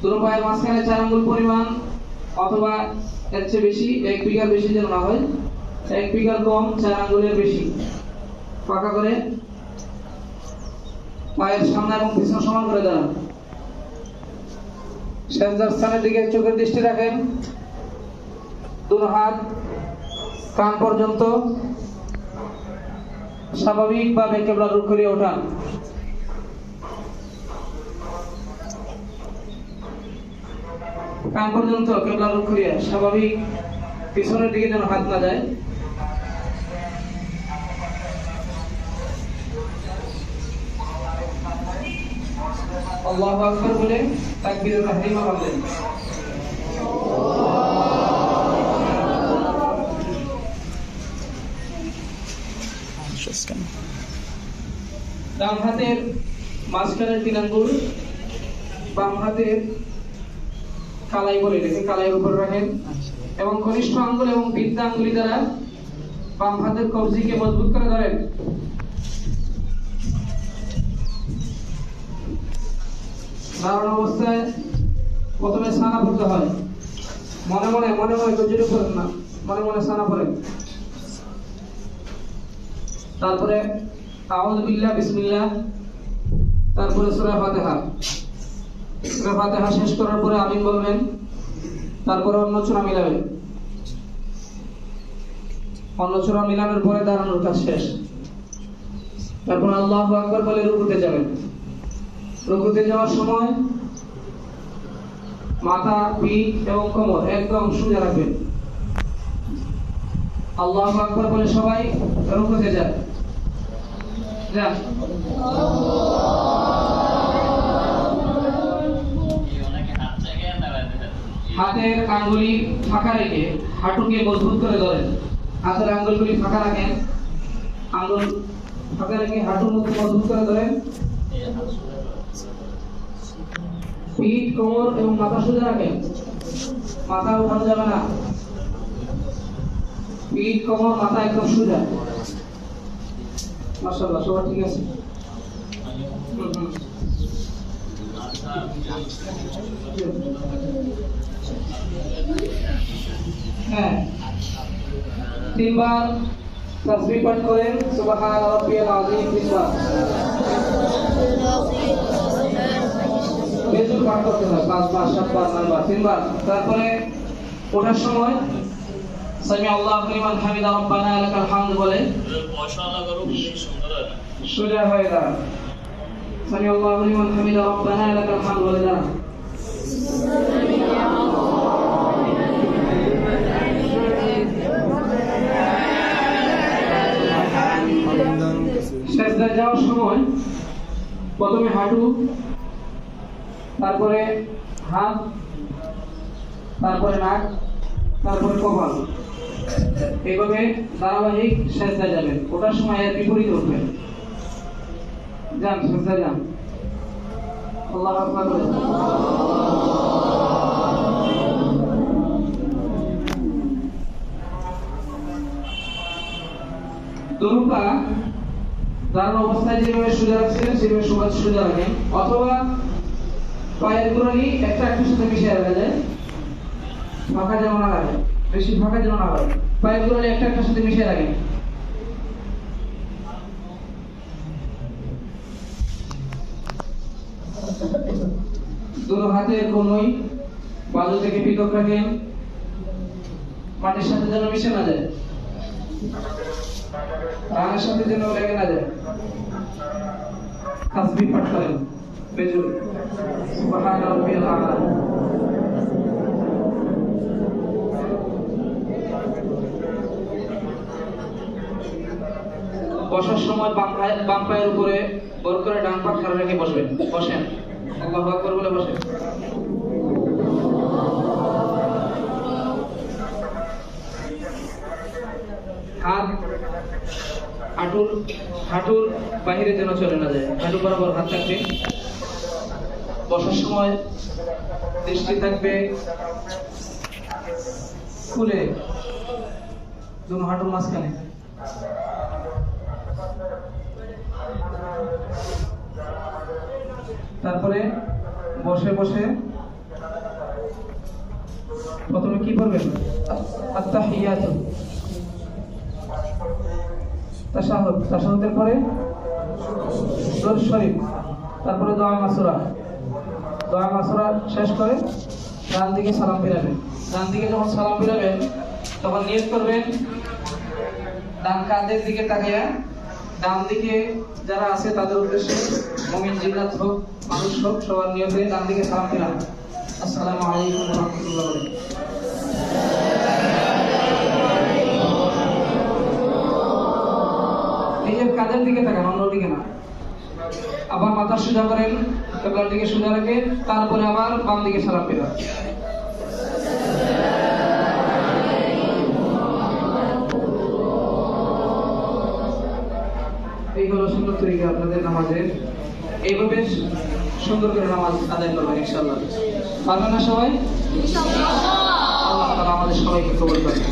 দুটো পায়ের মাঝখানে চার আঙ্গুল পরিমাণ অথবা এর চেয়ে বেশি, এক বিঘার বেশি যেন না হয়, এক বিঘার কম, চার আঙ্গুলের বেশি। পাকা করে পায়ের সামনে এবং পিছনে সমান করে দাঁড়ান সেন্সার স্থানের দিকে চোখের দৃষ্টি রাখেন। দুটো হাত কান পর্যন্ত স্বাভাবিকভাবে কেবলা রুখ করিয়ে ওঠান। কান পর্যন্ত কেবলা রুখ করিয়ে স্বাভাবিক পিছনের দিকে যেন হাত না যায়। আল্লাহু আকবার বলে তাহরিমা বললেন ডান হাতের মাঝখানের তিন আঙ্গুল, বাম হাতের কালাই বলে রেখে কালাইয়ের উপর রাখেন। এবং কনিষ্ঠ আঙ্গুল এবং বৃদ্ধা আঙ্গুলি দ্বারা বাম হাতের কবজিকে মজবুত করে ধরেন। দাঁড়ানো অবস্থায় প্রথমে স্নানা পড়তে হয়। মনে মনে মনে মনে গজুরি করেন না। মনে মনে স্নানা পড়েন। তারপরে আউযু বিল্লাহ, বিসমিল্লাহ। তারপরে সূরা ফাতিহা। সূরা ফাতিহা শেষ করার পরে আমিন বলবেন, তারপরে অন্য চূড়া মিলাবেন। অন্য চূড়া মিলানোর পরে দাঁড়ানোর কাজ শেষ। তারপর আল্লাহু আকবার বলে রুকুতে যাবেন। রুকুতে যাওয়ার সময় মাথা, পিঠ এবং কোমর একদম সোজা রাখবেন। আল্লাহু আকবার বলে সবাই রুকুতে যায় যান। হাতের আঙ্গুলি ফাঁকা রেখে হাঁটুকে মজবুত করে ধরেন। হাতের আঙ্গুলগুলি ফাঁকা রাখেন। আঙ্গুল ফাঁকা রেখে হাঁটুর মধ্যে মজবুত করে ধরেন। পিঠ কোমর এবং মাথা সোজা রাখেন। মাথা উঠানো যাবে না। পিঠ কোমর মাথা একদম সোজা। মাশাআল্লাহ সবার ঠিক আছে? হুম, হুম। হ্যাঁ। তিনবার তাসবিহ পাঠ করেন, সুবহান রাব্বিয়াল আযীম, তিনবার। বেজুর পাঠ করতে হয়, পাঁচবার, সাতবার, নয়বার, তিনবার। তারপরে ওঠার সময় সামি আল্লাহ লিমান হামিদা রব্বানা লাকাল হামদ বলে, সোজা হয়ে দাঁড়ান। সামি আল্লাহ লিমান হামিদা রব্বানা লাকাল হামদ বলে দাঁড়ান। প্রথমে হাঁটু, তারপরে হাত, তারপরে নাক, তারপরে কপাল। এইভাবে ধারাবাহিক সেজদায় যাবেন ওটার সময় এর বিপরীতে উঠবেন যান সেজদায় যান। আল্লাহ যান। দোনোটা দাঁড়ানো অবস্থায় যেভাবে সোজা রাখছিলেন, সেভাবে সবাই সোজা রাখেন অথবা পায়ের গোড়ালি একটা একটার সাথে মিশিয়ে রাখা যায়। ফাঁকা যেন না লাগে, বেশি ফাঁকা যেন না লাগে। পায়ের গোড়ালি একটা একটার সাথে মিশিয়ে রাখেন দুটো হাতের কোনোই বাজু থেকে পৃথক রাখেন মাটির সাথে যেন মিশে না যায়। রানের সাথে যেন লেগে না যায়। তাসবিহ পাঠ করেন। বেজুর সুবহান রাব্বিয়াল আ'লা বসার সময় বাম পায়ে বাম পায়ের উপরে বর করে ডান পা খাড়া রেখে বসবেন। বসেন। আল্লাহু আকবার বলে বসেন। হাত হাঁটুর হাঁটুর বাহিরে যেন চলে না যায়। হাঁটু বরাবর হাত থাকবে। বসার সময় দৃষ্টি থাকবে। খুলে দুনো হাঁটুর মাঝখানে। তারপরে বসে বসে প্রথমে কি পড়বেন? আত্তাহিয়াত। তাশাহুদের পরে শরীফ, তারপরে দোয়া মাসুরা। দোয়া মাসুরা শেষ করে ডান দিকে সালাম ফিরাবেন। ডান দিকে যখন সালাম ফিরাবেন, তখন নিয়োগ করবেন, ডান কাঁধের দিকে তাকিয়ে ডান দিকে যারা আছে তাদের উদ্দেশ্যে মমিন জিন্নাত হোক, মানুষ হোক, সবার নিয়তে ডান দিকে সালাম ফিরান। আসসালামু আলাইকুম সোজা করেন কেবলার দিকে সোজা রেখে তারপরে আবার বাম দিকে সালাম ফেরান এই হলো সুন্দর তরিকা আপনাদের নামাজের। এইভাবে সুন্দর করে নামাজ আদায় করবেন ইনশাল্লাহ পারবেন না সবাই? আল্লাহ আমাদের সবাইকে কবুল করেন